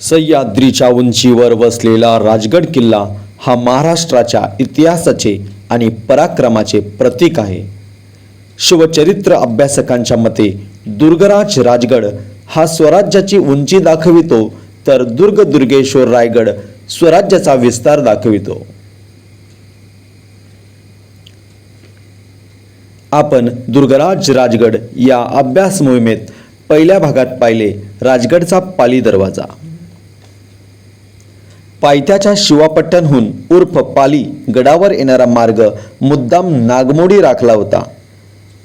सह्याद्रीच्या उंचीवर वसलेला राजगड किल्ला हा महाराष्ट्राच्या इतिहासाचे आणि पराक्रमाचे प्रतीक आहे. शिवचरित्र अभ्यासकांच्या मते दुर्गराज राजगड हा स्वराज्याची उंची दाखवितो तर दुर्ग दुर्गेश्वर रायगड स्वराज्याचा विस्तार दाखवितो. आपण दुर्गराज राजगड या अभ्यास मोहिमेत पहिल्या भागात पाहिले राजगडचा पाली दरवाजा. पायथ्याच्या शिवापट्टणहून उर्फ पाली गडावर येणारा मार्ग मुद्दाम नागमोडी राखला होता.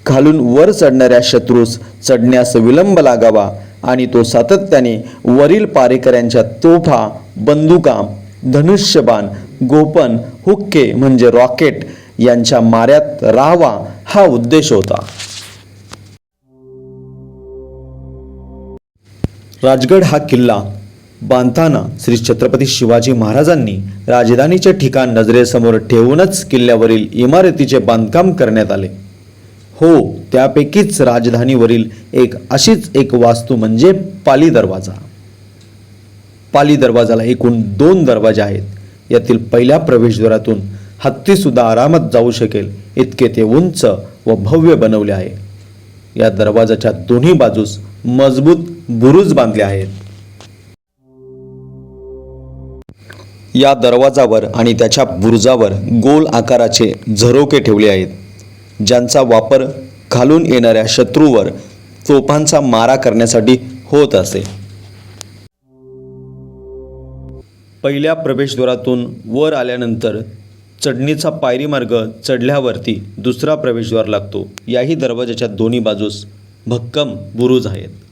खालून वर चढणाऱ्या शत्रूस चढण्यास विलंब लागावा आणि तो सातत्याने वरील पारेकऱ्यांच्या तोफा बंदुका धनुष्यबाण गोपन हुक्के म्हणजे रॉकेट यांच्या माऱ्यात राहावा हा उद्देश होता. राजगड हा किल्ला बांधताना श्री छत्रपती शिवाजी महाराजांनी राजधानीचे ठिकाण नजरेसमोर ठेवूनच किल्ल्यावरील इमारतीचे बांधकाम करण्यात आले. हो त्यापैकीच राजधानीवरील एक अशीच एक वास्तू म्हणजे पाली दरवाजा. पाली दरवाजाला एकूण दोन दरवाजे आहेत. यातील पहिल्या प्रवेशद्वारातून हत्तीसुद्धा आरामात जाऊ शकेल इतके ते उंच व भव्य बनवले आहे. या दरवाजाच्या दोन्ही बाजूस मजबूत बुरुज बांधले आहेत. या दरवाजावर आणि त्याच्या बुरुजावर गोल आकाराचे झरोके ठेवले आहेत ज्यांचा वापर खालून येणाऱ्या शत्रूवर तोफांचा मारा करण्यासाठी होत असे. पहिल्या प्रवेशद्वारातून वर आल्यानंतर चढणीचा पायरी मार्ग चढल्यावरती दुसरा प्रवेशद्वार लागतो. याही दरवाजाच्या दोन्ही बाजूस भक्कम बुरुज आहेत.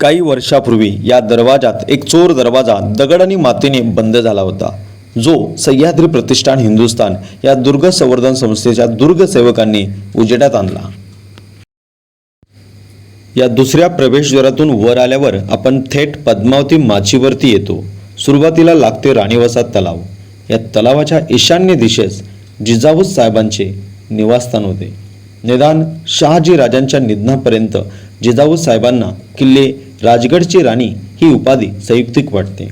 काही वर्षापूर्वी या दरवाजात एक चोर दरवाजा दगड आणि मातीने बंद झाला होता. जो सह्याद्री प्रतिष्ठान हिंदुस्थान या दुर्ग संवर्धन संस्थेच्या दुर्ग सेवकांनी उजेडात आणला. या दुसऱ्या प्रवेशद्वारातून वर आल्यावर आपण थेट पद्मावती माचीवरती येतो. सुरुवातीला लागते राणीवसा तलाव. या तलावाच्या ईशान्य दिशेस जिजाऊ साहेबांचे निवासस्थान होते. निदान शहाजी राजांच्या निधनापर्यंत जिजाऊ साहेबांना किल्ले राजगडची राणी ही उपाधी संयुक्तिक वाटते.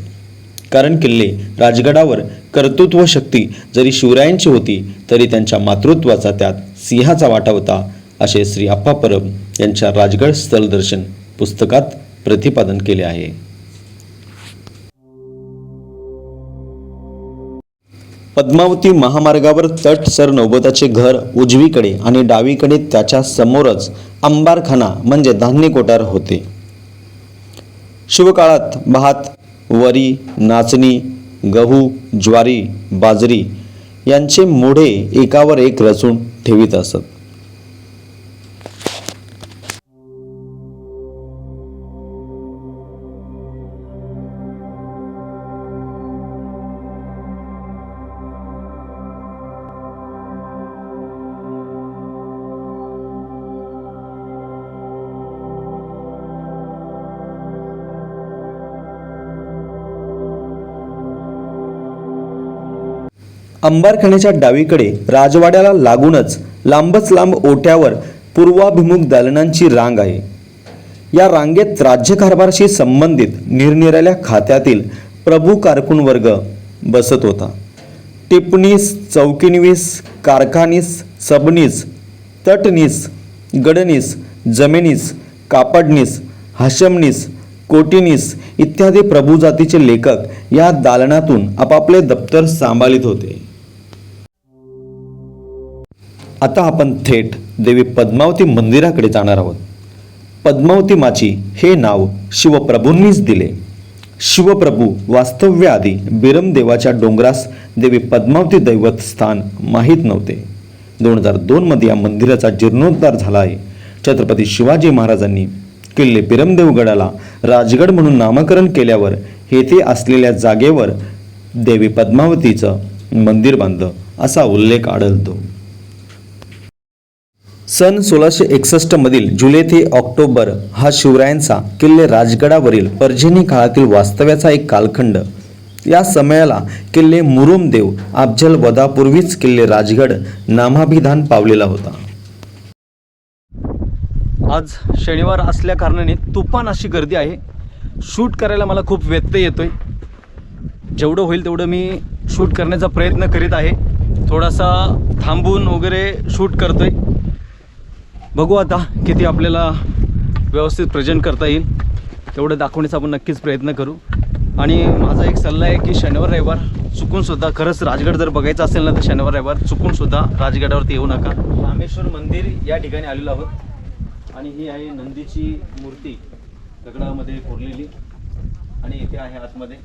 कारण किल्ले राजगडावर कर्तृत्व शक्ती जरी शिवरायांची होती तरी त्यांच्या मातृत्वाचा त्यात सिंहाचा वाटा होता असे श्री आप्पा परब यांच्या राजगड स्थलदर्शन पुस्तकात प्रतिपादन केले आहे. पद्मावती महामार्गावर तट सर नौबताचे घर उजवीकडे आणि डावीकडे त्याच्या समोरच अंबारखाना म्हणजे धान्य कोठार होते. शिवकाळात भात वरी नाचणी गहू ज्वारी बाजरी यांचे मोढे एकावर एक रचून ठेवीत असत. अंबारखाण्याच्या डावीकडे राजवाड्याला लागूनच लांबच लांब ओट्यावर पूर्वाभिमुख दालनांची रांग आहे. या रांगेत राज्यकारभाराशी संबंधित निरनिराळ्या खात्यातील प्रभू कारकून वर्ग बसत होता. टिपणीस चौकीनवीस कारखानीस सबनीस तटनीस गडनीस जमिनीस कापडनीस हशमनीस कोटिनीस इत्यादी प्रभू जातीचे लेखक या दालनातून आपापले दप्तर सांभाळीत होते. आता आपण थेट देवी पद्मावती मंदिराकडे जाणार आहोत. पद्मावती माची हे नाव शिवप्रभूंनीच दिले. शिवप्रभू वास्तव्याआधी बिरमदेवाच्या डोंगरास देवी पद्मावती दैवत स्थान माहीत नव्हते. दोन हजार दोनमध्ये या मंदिराचा जीर्णोद्धार झाला आहे छत्रपती शिवाजी महाराजांनी किल्ले बिरमदेवगडाला राजगड म्हणून नामकरण केल्यावर येथे असलेल्या जागेवर देवी पद्मावतीचं मंदिर बांधलं असा उल्लेख आढळतो. सन सोळाशे एकसष्टमधील जुलै ते ऑक्टोबर हा शिवरायांचा किल्ले राजगडावरील पर्जनी काळातील वास्तव्याचा एक कालखंड. या समयाला किल्ले मुरुमदेव अफजल वधापूर्वीच किल्ले राजगड नामाभिधान पावलेला होता. आज शनिवार असल्या कारणाने तुफान अशी गर्दी आहे. शूट करायला मला खूप व्यत्यय येतोय. जेवढं होईल तेवढं मी शूट करण्याचा प्रयत्न करीत आहे. थोडासा थांबून वगैरे शूट करतोय. बघू आता किती आपल्याला व्यवस्थित प्रेझेंट करता येईल. तेवढं दाखवण्याचा आपण नक्कीच प्रयत्न करू. आणि माझा एक सल्ला आहे की शनिवार रविवार चुकूनसुद्धा खरंच राजगड जर बघायचं असेल ना तर शनिवार रविवार चुकूनसुद्धा राजगडावरती येऊ नका. रामेश्वर मंदिर या ठिकाणी आलेलो आहोत. आणि ही आहे नंदीची मूर्ती दगडामध्ये कोरलेली. आणि इथे आहे आतमध्ये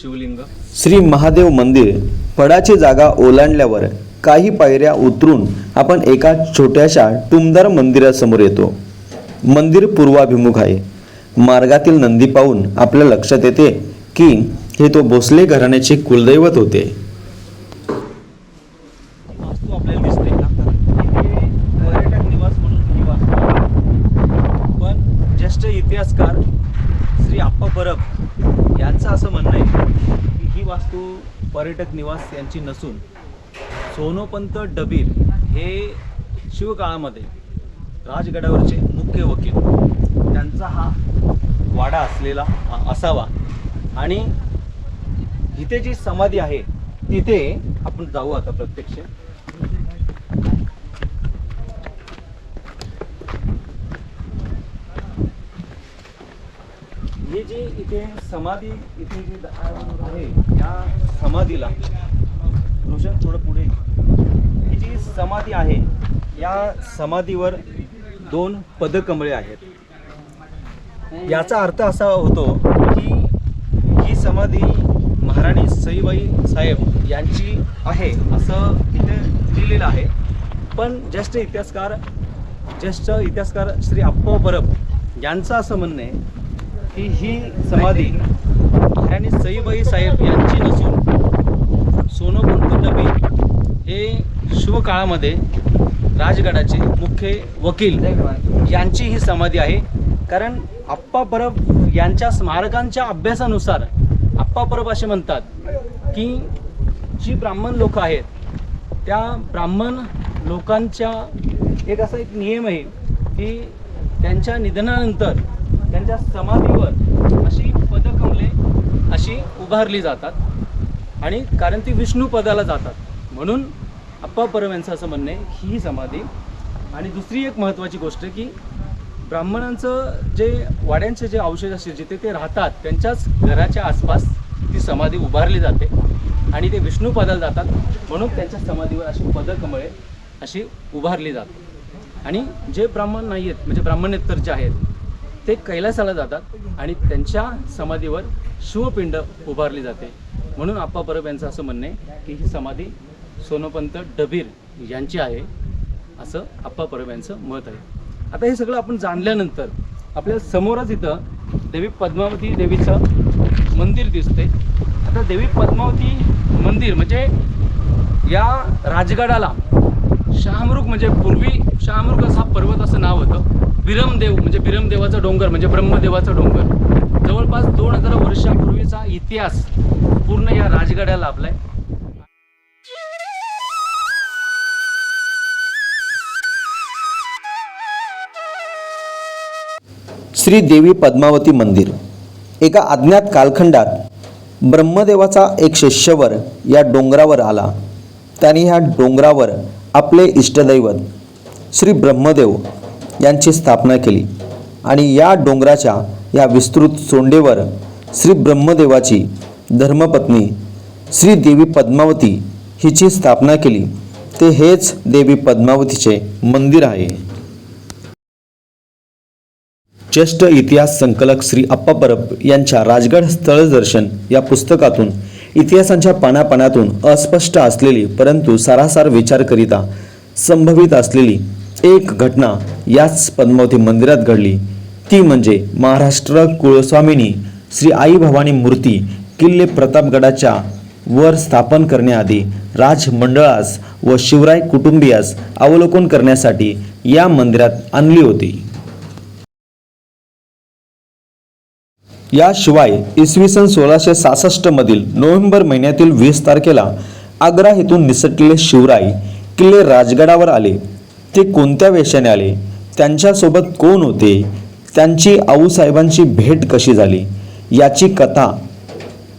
शिवलिंग. श्री महादेव मंदिर पडाची जागा ओलांडल्यावर काही पायऱ्या उतरून आपण एका छोट्याशा टुमदार मंदिरासमोर येतो. मंदिर पूर्वाभिमुख आहे. मार्गातील नंदी पाहून आपल्या लक्षात येते की हे तो भोसले घराण्याचे कुलदैवत होते. वास्तू आपल्याला पर्यटक निवास म्हणून पण ज्येष्ठ इतिहासकार श्री आप्पा परब यांचं असं म्हणणं आहे की ही वास्तू पर्यटक निवास यांची नसून सोनोपंत डबीर हे शिवकाळामध्ये राजगडावरचे मुख्य वकील. त्यांचा हा वाडा असलेला असावा. आणि इथे जी समाधी आहे तिथे आपण जाऊ आता प्रत्यक्ष. ही जी इथे समाधी इथे जी आहे या समाधीला रोशन थोडं पुढे जी समाधी आहे या समाधीवर दोन पदकमळे आहेत. याचा अर्थ असा होतो की ही समाधी महाराणी सईबाई साहेब यांची आहे असं इथे लिहिलेलं आहे. पण ज्येष्ठ इतिहासकार ज्येष्ठ इतिहासकार श्री आप्पा परब यांचं असं म्हणणं आहे की ही समाधी महाराणी सईबाई साहेब यांची नसून सोनोपंत डबे हे शिवकाळामध्ये राजगडाचे मुख्य वकील यांची ही समाधी आहे. कारण आप्पा परब यांच्या स्मारकांच्या अभ्यासानुसार आप्पा परब असे म्हणतात की जी ब्राह्मण लोक आहेत त्या ब्राह्मण लोकांच्या एक असा एक नियम आहे की त्यांच्या निधनानंतर त्यांच्या समाधीवर अशी पदकमले अशी उभारली जातात आणि कारण ती विष्णू पदाला जातात. म्हणून अप्पा परब यांचं असं म्हणणं आहे ही समाधी. आणि दुसरी एक महत्त्वाची गोष्ट की ब्राह्मणांचं जे वाड्यांचे जे अवशेष असतील जिथे ते राहतात त्यांच्याच घराच्या आसपास ती समाधी उभारली जाते. आणि ते विष्णू पदाला जातात म्हणून त्यांच्या समाधीवर अशी पदकमळे अशी उभारली जाते. आणि जे ब्राह्मण नाही आहेत म्हणजे ब्राह्मणेतर जे आहेत ते कैलासाला जातात आणि त्यांच्या समाधीवर शिवपिंड उभारली जाते. म्हणून आप्पा परब यांचं असं म्हणणं आहे की ही समाधी सोनोपंत डबीर यांची आहे. असं आप्पा परब यांचं मत आहे. आता हे सगळं आपण जाणल्यानंतर आपल्या समोरच इथं देवी पद्मावती देवीचं मंदिर दिसते आता देवी पद्मावती मंदिर म्हणजे या राजगडाला शहामृग म्हणजे पूर्वी शहामृग असा पर्वत असं नाव होतं. विरमदेव म्हणजे विरमदेवाचा डोंगर म्हणजे ब्रह्मदेवाचा डोंगर. जवळपास दोन हजार वर्षापूर्वीचा इतिहास पूर्ण या राजगडाला लाभलाय श्री देवी पद्मावती मंदिर. एका अज्ञात कालखंडात ब्रह्मदेवाचा एक शिष्यवर या डोंगरावर आला. त्याने ह्या डोंगरावर आपले इष्टदैवत श्री ब्रह्मदेव यांची स्थापना केली आणि या डोंगराच्या या विस्तृत सोंडेवर श्री ब्रह्मदेवाची धर्मपत्नी श्री देवी पद्मावती हिची स्थापना केली. ते हेच देवी पद्मावतीचे मंदिर आहे. ज्येष्ठ इतिहास संकलक श्री अप्पा परब यांच्या राजगड स्थळदर्शन या पुस्तकातून इतिहासांच्या पानापानातून अस्पष्ट असलेली परंतु सारासार विचारकरिता संभवित असलेली एक घटना याच पद्मावती मंदिरात घडली. ती म्हणजे महाराष्ट्र कुळस्वामिनी श्री आई भवानी मूर्ती किल्ले प्रतापगडाच्या वर स्थापन करण्याआधी राजमंडळास व शिवराय कुटुंबियास अवलोकन करण्यासाठी या मंदिरात आणली होती. याशिवाय इसवी सन सोळाशे सहासष्टमधील नोव्हेंबर महिन्यातील वीस तारखेला आग्रा येथून निसटलेले शिवराय किल्ले राजगडावर आले. ते कोणत्या वेशाने आले? त्यांच्यासोबत कोण होते? त्यांची आऊसाहेबांची भेट कशी झाली? याची कथा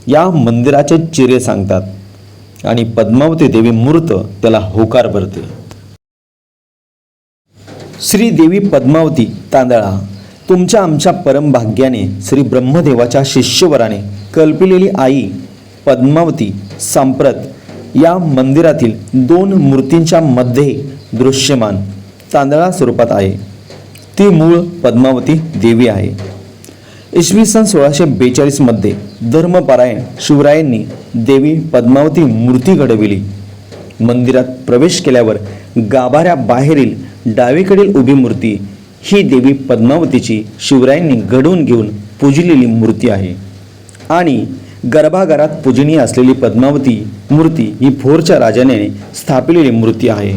या मंदिराचे चिरे सांगतात. आणि पद्मावती देवी मूर्त त्याला होकार भरते. श्री देवी पद्मावती तांदळा. तुमच्या आमच्या परमभाग्याने श्री ब्रह्मदेवाच्या शिष्यवराने कल्पिलेली आई पद्मावती सांप्रत या मंदिरातील दोन मूर्तींच्या मध्ये दृश्यमान तांदळा स्वरूपात आहे. ती मूळ पद्मावती देवी आहे. इसवी सन सोळाशे बेचाळीसमध्ये धर्मपारायण शिवरायांनी देवी पद्मावती मूर्ती घडविली. मंदिरात प्रवेश केल्यावर गाभाऱ्या बाहेरील डावीकडील उभी मूर्ती ही देवी पद्मावतीची शिवरायांनी घडवून घेऊन पूजलेली मूर्ती आहे. आणि गर्भागारात पूजनीय असलेली पद्मावती मूर्ती ही भोरच्या राजाने स्थापिलेली मूर्ती आहे.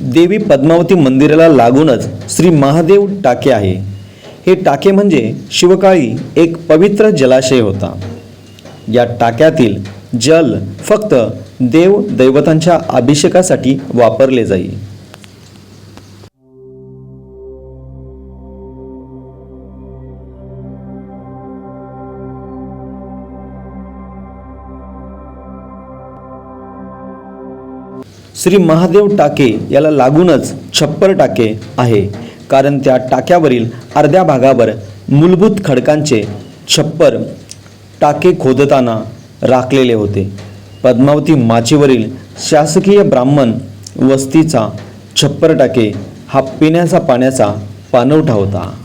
देवी पद्मावती मंदिराला लागूनच श्री महादेव टाके आहे. हे टाके म्हणजे शिवकाळी एक पवित्र जलाशय होता. या टाक्यातील जल फक्त देव दैवतांच्या अभिषेकासाठी वापरले जाई. श्री महादेव टाके याला लागूनच छप्पर टाके आहे कारण त्या टाक्यावरील अर्ध्या भागावर मूलभूत खडकांचे छप्पर टाके खोदताना राखलेले होते. पद्मावती माचीवरील शासकीय ब्राह्मण वस्तीचा छप्पर टाके हा पिण्याचा पाण्याचा पाणवठा होता.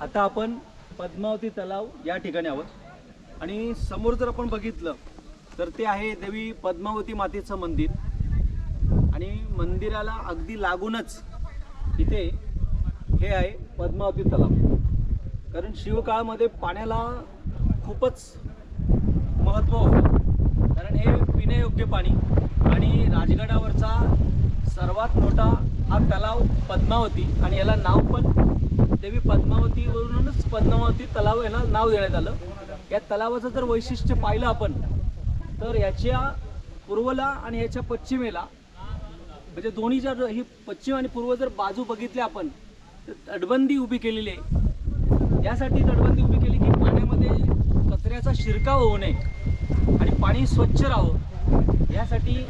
आता आपण पद्मावती तलाव या ठिकाणी आहोत. आणि समोर जर आपण बघितलं तर ते आहे देवी पद्मावती मातेचं मंदिर. आणि मंदिराला अगदी लागूनच इथे हे आहे पद्मावती तलाव. कारण शिवकाळामध्ये पाण्याला खूपच महत्त्व होतं. कारण हे पिण्यायोग्य पाणी आणि राजगडावरचा सर्वात मोठा हा तलाव पद्मावती आणि याला नाव पण देवी पद्मावतीवरूनच पद्मावती तलाव याला नाव देण्यात आलं. या तलावाचं जर वैशिष्ट्य पाहिलं आपण तर याच्या पूर्वला आणि याच्या पश्चिमेला म्हणजे दोन्ही जर ही पश्चिम आणि पूर्व जर बाजू बघितल्या आपण तर तटबंदी उभी केलेली आहे. यासाठी तटबंदी उभी केली की पाण्यामध्ये कचऱ्याचा शिरकाव होऊ नये आणि पाणी स्वच्छ राहावं. यासाठी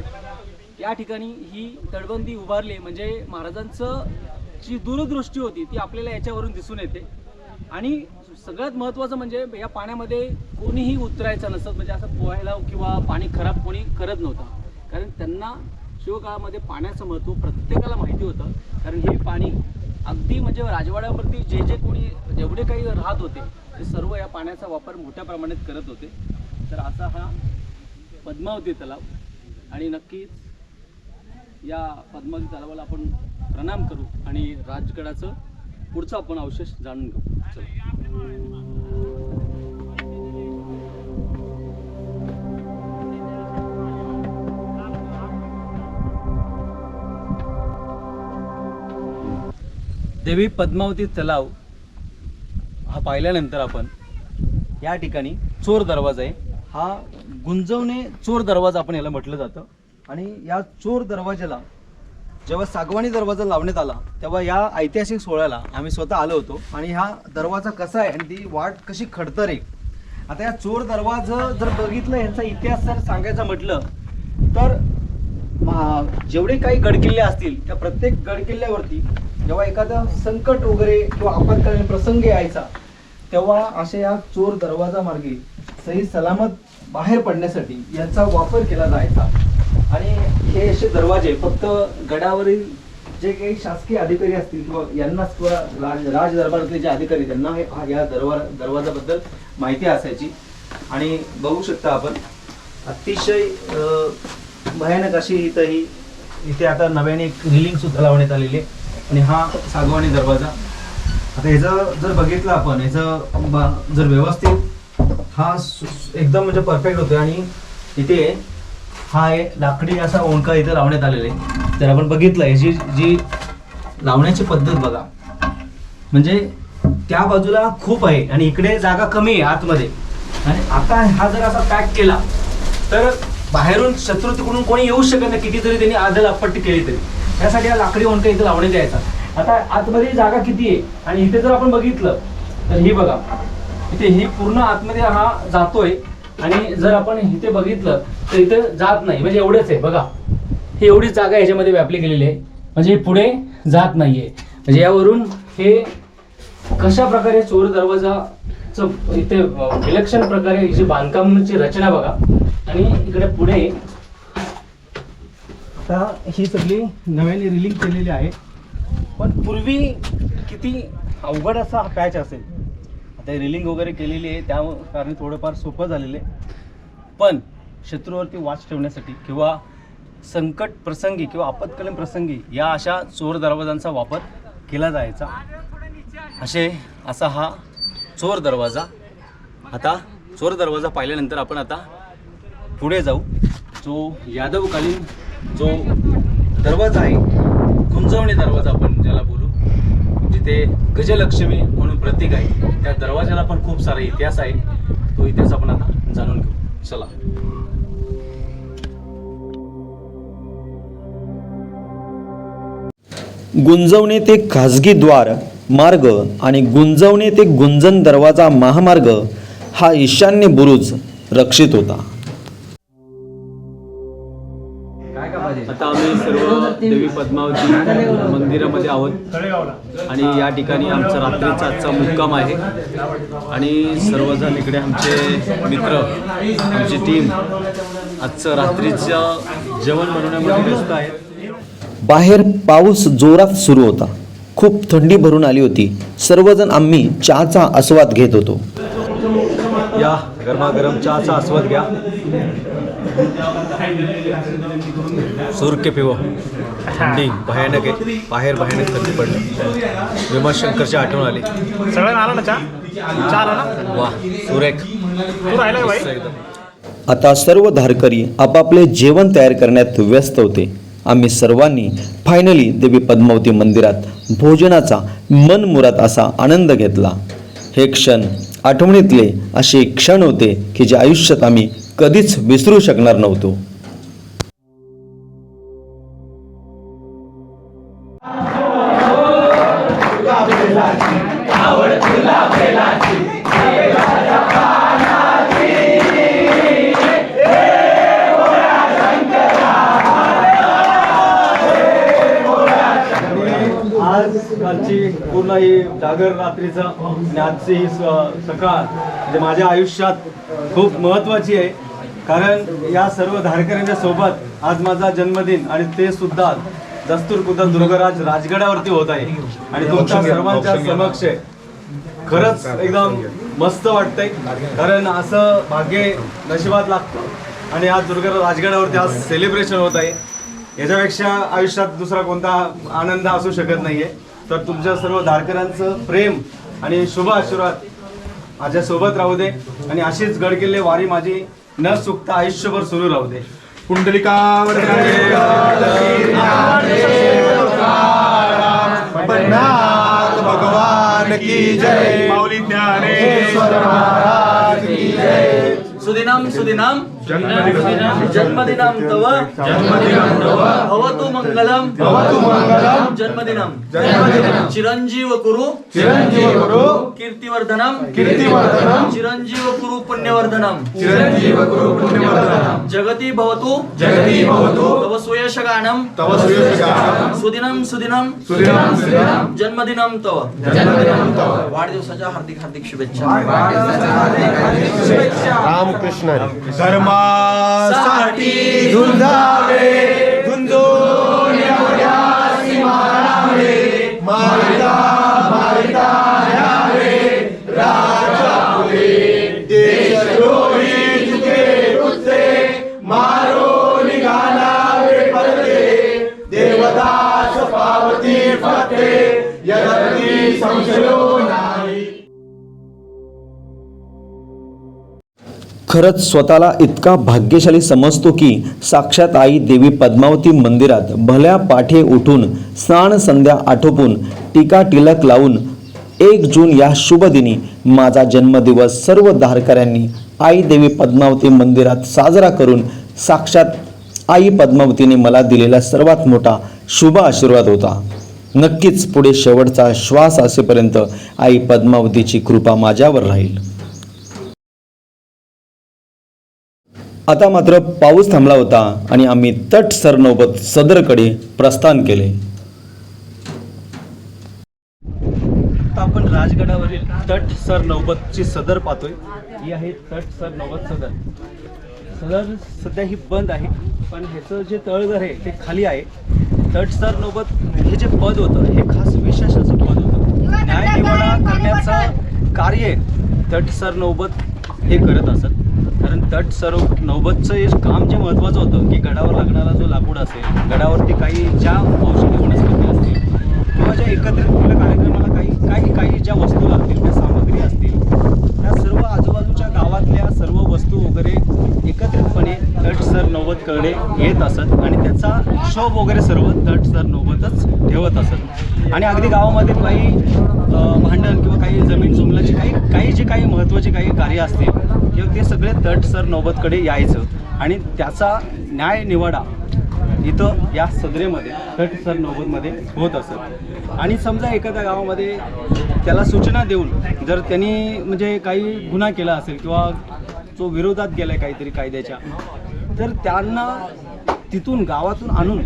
या ठिकाणी ही तटबंदी उभारली म्हणजे महाराजांचं जी दूरदृष्टी होती ती आपल्याला याच्यावरून दिसून येते. आणि सगळ्यात महत्त्वाचं म्हणजे या पाण्यामध्ये कोणीही उतरायचं नसत. म्हणजे असं पोहायला किंवा पाणी खराब कोणी करत नव्हतं. कारण त्यांना शिवकाळामध्ये पाण्याचं महत्त्व प्रत्येकाला माहिती होतं. कारण हे पाणी अगदी म्हणजे राजवाड्यावरती जे जे कोणी जेवढे काही राहत होते ते सर्व या पाण्याचा वापर मोठ्या प्रमाणात करत होते. तर असा हा पद्मावती तलाव. आणि नक्कीच या पद्मावती तलावाला आपण प्रणाम करू आणि राजगडाचं पुढचं आपण अवशेष जाणून घेऊ. चला. देवी पद्मावती तलाव हा पाहिल्यानंतर आपण या ठिकाणी चोर दरवाजा आहे. हा गुंजवणे चोर दरवाजा आपण याला म्हटलं जातं. आणि या चोर दरवाजाला जेव्हा सागवानी दरवाजा लावण्यात आला तेव्हा या ऐतिहासिक सोहळ्याला आम्ही स्वतः आलो होतो. आणि हा दरवाजा कसा आहे आणि ती वाट कशी खडतर आहे. आता या चोर दरवाजा जर बघितलं यांचा इतिहास जर सांगायचा म्हटलं तर जेवढे काही गडकिल्ले असतील त्या प्रत्येक गडकिल्ल्यावरती जेव्हा एखादा संकट वगैरे किंवा आपत्कालीन प्रसंग यायचा तेव्हा अशा या चोर दरवाजा मार्गे सही सलामत बाहेर पडण्यासाठी याचा वापर केला जायचा. आणि हे असे दरवाजे फक्त गडावरील जे काही शासकीय अधिकारी असतील किंवा यांनाच किंवा राज राज दरबारातले जे अधिकारी त्यांना हे हा- या दरबार दरवाजाबद्दल माहिती असायची. आणि बघू शकता आपण अतिशय भयानक अशी इथं ही इथे आता नव्याने एक रिलिंग सुद्धा लावण्यात आलेली आहे. आणि हा सागवानी दरवाजा. आता ह्याचं जर बघितलं आपण ह्याचं जर व्यवस्थित हा सु- एकदम म्हणजे परफेक्ट होतोय आणि इथे हा आहे लाकडी असा ओंका इथे लावण्यात आलेला आहे. तर आपण बघितलं ह्याची जी लावण्याची पद्धत बघा. म्हणजे त्या बाजूला खूप आहे आणि इकडे जागा कमी आहे आतमध्ये. आणि आता हा जर असा पॅक केला तर बाहेरून शत्रू तिकडून कोणी येऊ शकत नाही किती जरी त्यांनी आदल आपट्टी केली तरी. यासाठी हा लाकडी ओंडका इथे लावण्यात यायचा आता आतमध्ये जागा किती आहे? आणि इथे जर आपण बघितलं तर ही बघा. इथे ही पूर्ण आतमध्ये हा जातोय. आणि जर आपण इथे बघितलं तर इथे जात नाही. म्हणजे एवढंच आहे. बघा. ही एवढीच जागा याच्यामध्ये व्यापली गेलेली आहे. म्हणजे हे पुढे जात नाहीये. म्हणजे यावरून हे कशा प्रकारे चोर दरवाजाचं इथे विलक्षण प्रकारे ही जी बांधकामाची रचना बघा. आणि इकडे पुढे आता ही सगळी नव्याने रिलिंग केलेली आहे. पण पूर्वी किती अवघड असा हा पॅच असेल. आता रिलिंग वगैरे केलेली आहे त्या कारण थोडंफार सोपं झालेलं आहे. पण शत्रूवरती वाच ठेवण्यासाठी किंवा संकट प्रसंगी किंवा आपत्कालीन प्रसंगी या अशा चोर दरवाजांचा वापर केला जायचा. असे असा हा चोर दरवाजा. आता चोर दरवाजा पाहिल्यानंतर आपण आता पुढे जाऊ. जो यादवकालीन जो दरवाजा आहे गुंजवणी दरवाजा आपण ज्याला बोलू जिथे गजलक्ष्मी म्हणून प्रतीक आहे त्या दरवाजाला पण खूप सारा इतिहास आहे. तो इतिहास आपण आता जाणून घेऊ. चला. गुंजवणे ते खाजगी द्वार मार्ग आणि गुंजवणे ते गुंजन दरवाजा महामार्ग हा ईशान्य बुरुज रक्षित होता. आता आम्ही सर्व देवी पद्मावती मंदिरामध्ये आहोत. आणि या ठिकाणी आमचा रात्रीचा आजचा मुक्काम आहे. आणि सर्वजण इकडे आमचे मित्र आमची टीम आजचं रात्रीचं जेवण बनवण्यामध्ये व्यस्त आहेत. बाहेर पाऊस जोरात सुरू होता. खूप थंडी भरून आली होती. सर्वजण आम्ही चहाचा आस्वाद घेत होतो. या गरमागरम चहाचा आस्वाद घ्या. सुरके पिवो थंडी भयानक आहे. बाहेर भयानक थंडी पडली. भीमाशंकरची आठवण आली. सगळ्यांना आला ना चहा? आला ना? वा सुरेख. तू राहिला एकदम. आता सर्व धारकरी आपापले जेवण तयार करण्यात व्यस्त होते. आम्ही सर्वांनी फायनली देवी पद्मावती मंदिरात भोजनाचा मनमुरात असा आनंद घेतला. हे क्षण आठवणीतले असे क्षण होते की जे आयुष्यात आम्ही कधीच विसरू शकणार नव्हतो. सकाळ म्हणजे माझ्या आयुष्यात खूप महत्त्वाची आहे. कारण या सर्व धारकऱ्यांच्या सोबत आज माझा जन्मदिन आणि ते सुद्धा दस्तूर कुदा दुर्गराज राजगडावरती होत आहे. आणि तुमच्या सर्वांच्या समक्ष आहे. खरंच एकदम मस्त वाटतंय. कारण असं भाग्य नशिबात लागतं. आणि आज दुर्गा राजगडावरती आज सेलिब्रेशन होत आहे. याच्यापेक्षा आयुष्यात दुसरा कोणता आनंद असू शकत नाहीये. तर तुमच्या सर्व धारकऱ्यांचं प्रेम आणि शुभ आशीर्वाद माझ्या सोबत राहू दे. आणि अशीच गडकिल्ले वारी माझी न चुकता आयुष्यभर सुरू राहू दे. पुंडलिका भगवान की जय. माऊली ज्ञानेश्वर महाराज की जय. सुदिनाम सुदिनाम. जन्मदिनं जन्मदिनाम तव जन्मदिनं तव भवतु मंगलम. भवतु मंगलम जन्मदिनम. जन्मदिनं चिरंजीव कुरु. कीर्तिवर्धनम. कीर्तिवर्धनम चिरंजीव कुरु पुण्यवर्धनम. चिरंजीव गुरु पुण्यवर्धनम जगती भवतु. जगती भवतु तव सुयशगानम. तव सुदिनम सुदिनं सुदिनं. जन्मदिनम तव जन्मदिनं तव. वाढदिवसाच्या हार्दिक हार्दिक शुभेच्छा. रामकृष्ण साठी झुंजावे झुंजून एवढ्यासी मारावे मारिता मारिता यावे. राजा पुढे देशद्रोही चुके कुत्ते मारो निघालावे परते. देवदास पावती फते यदती संशयो खरंच स्वतःला इतका भाग्यशाली समजतो की साक्षात आई देवी पद्मावती मंदिरात भल्या पाठे उठून स्नान संध्या आटोपून टीका टिलक लावून एक जून या शुभ दिनी माझा जन्मदिवस सर्व धारकऱ्यांनी आई देवी पद्मावती मंदिरात साजरा करून साक्षात आई पद्मावतीने मला दिलेला सर्वात मोठा शुभ आशीर्वाद होता. नक्कीच पुढे शेवटचा श्वास असेपर्यंत आई पद्मावतीची कृपा माझ्यावर राहील. आता मात्र पाऊस थांबला होता आणि आम्ही तट सरनोबत सदरकडे प्रस्थान केले. आपण राजगडावरील तट सर नौबतची सदर पाहतोय. ही आहे तट सर नौबत सदर. सदर सध्या ही बंद आहे पण ह्याचं जे तळघर आहे ते खाली आहे. तट सर नौबत हे जे पद होतं हे खास विशेष असं पद होतं. न्यायनिवाडा करण्याचं कार्य तट सर नौबत हे करत असत. कारण तट सर्व नौबतचं हे काम जे महत्त्वाचं होतं की गडावर लागणारा जो लाकूड असेल गडावरती काही ज्या औषधी वनस्पती असतील किंवा ज्या एकत्रित कुठल्या कार्यक्रमाला काही काही काही ज्या वस्तू लागतील त्या सामग्री असतील त्या सर्व आजूबाजूच्या गावातल्या सर्व वस्तू वगैरे एकत्रितपणे तट सर नौबतकडे येत असत आणि त्याचा हिशोब वगैरे सर्व तट सर नौबतच ठेवत असत. आणि अगदी गावामध्ये काही भांडण किंवा काही जमीन जुमलं काही जे काही महत्त्वाचे काही कार्य असतील किंवा ते सगळे तट सर नौबतकडे यायचं आणि त्याचा न्याय निवाडा इथं या सदरेमध्ये तट सर नव्वदमध्ये होत असत. आणि समजा एखाद्या गावामध्ये त्याला सूचना देऊन जर त्यांनी म्हणजे काही गुन्हा केला असेल किंवा जो विरोधात गेला आहे काहीतरी कायद्याच्या तर त्यांना तिथून गावातून आणून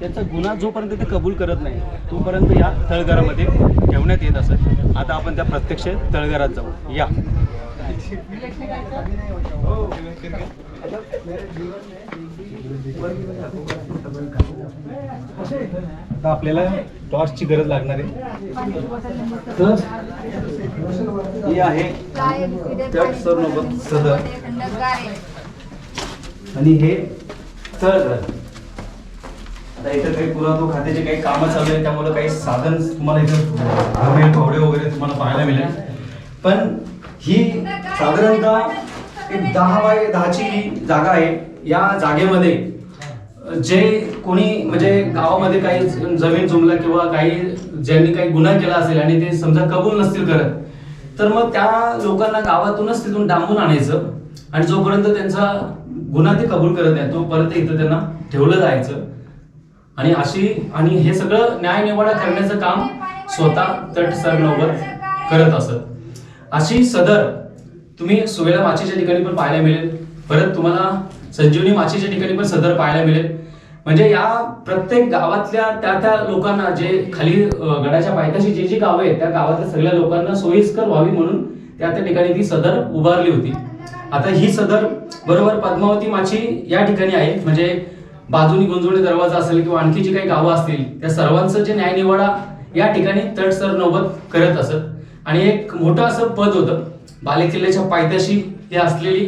त्यांचा गुन्हा जोपर्यंत ते कबूल करत नाही तोपर्यंत या तळघरामध्ये ठेवण्यात येत असत आता आपण त्या प्रत्यक्ष तळघरात जाऊ. या. आता आपल्याला टॉर्चची गरज लागणार आहे. तर ही आहे तट सरनोबत सदर आणि हे तर आता इथं काही पुरातत्व खात्याचे काही कामं चालू आहेत त्यामुळे काही साधन तुम्हाला इथं घाबे वगैरे तुम्हाला पाहायला मिळेल. पण ही साधारणतः एक दहा बाय दहाची ही जागा आहे. या जागेमध्ये जे कोणी म्हणजे गावामध्ये काही जमीन जुमला किंवा काही ज्यांनी काही गुन्हा केला असेल आणि ते समजा कबूल नसतील करत तर मग त्या लोकांना गावातूनच तिथून डांबून आणायचं आणि जोपर्यंत त्यांचा गुन्हा ते कबूल करत नाही तो परत इथं त्यांना ठेवलं जायचं. आणि अशी आणि हे सगळं न्यायनिवाडा करण्याचं काम स्वतः तट सरनोबत करत असत. अशी सदर तुम्ही सुवेला माचीच्या ठिकाणी पण पाहायला मिळेल. परत तुम्हाला संजीवनी माचीच्या ठिकाणी पण सदर पाहायला मिळेल. म्हणजे या प्रत्येक गावातल्या त्या त्या लोकांना जे खाली गडाच्या पायथ्याशी जे जी गावं आहेत त्या गावातल्या सगळ्या लोकांना सोयीस्कर व्हावी म्हणून त्या त्या ठिकाणी ती सदर उभारली होती. आता ही सदर बरोबर पद्मावती माची या ठिकाणी आहे. म्हणजे बाजूनी गुंजवणी दरवाजा असेल किंवा आणखी जी काही गावं असतील त्या सर्वांचं जे न्यायनिवाडा या ठिकाणी तटसर नोबत नौबत करत असत. आणि एक मोठं असं पद होतं बालेकिल्ल्याच्या पायथ्याशी हे असलेली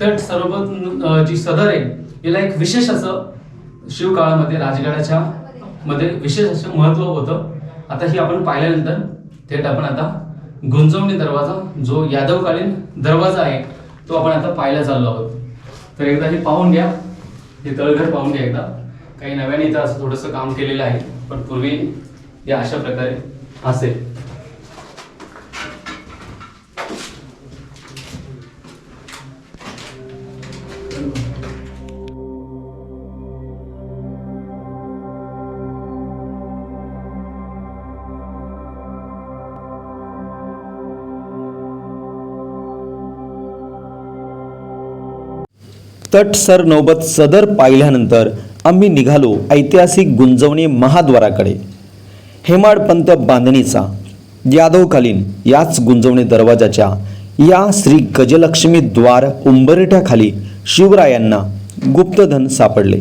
तट सर्व जी सदर आहे याला एक विशेष असं शिवकाळामध्ये राजगडाच्या मध्ये विशेष असं महत्त्व होतं. आता ही आपण पाहिल्यानंतर थेट आपण आता गुंजवणी दरवाजा जो यादवकालीन दरवाजा आहे तो आपण आता पाहायला चाललो आहोत. तर एकदा हे पाहून घ्या. हे तळघर पाहून घ्या एकदा. काही नव्याने इथं असं थोडंसं काम केलेलं आहे पण पूर्वी या अशा प्रकारे असेल. कट सर नौबत सदर पाहिल्यानंतर आम्ही निघालो ऐतिहासिक गुंजवणी महाद्वाराकडे. हेमाडपंत बांधणीचा यादवकालीन याच गुंजवणी दरवाजाच्या या श्री गजलक्ष्मी द्वार उंबरठ्याखाली शिवरायांना गुप्तधन सापडले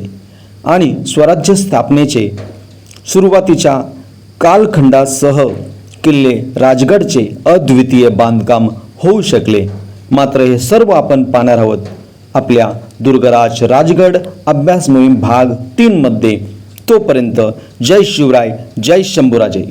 आणि स्वराज्य स्थापनेचे सुरुवातीच्या कालखंडासह किल्ले राजगडचे अद्वितीय बांधकाम होऊ शकले. मात्र हे सर्व आपण पाहणार आहोत आपल्या दुर्गराज राजगड अभ्यास मोहीम भाग तीनमध्ये तोपर्यंत जय शिवराय जय शंभूराजे.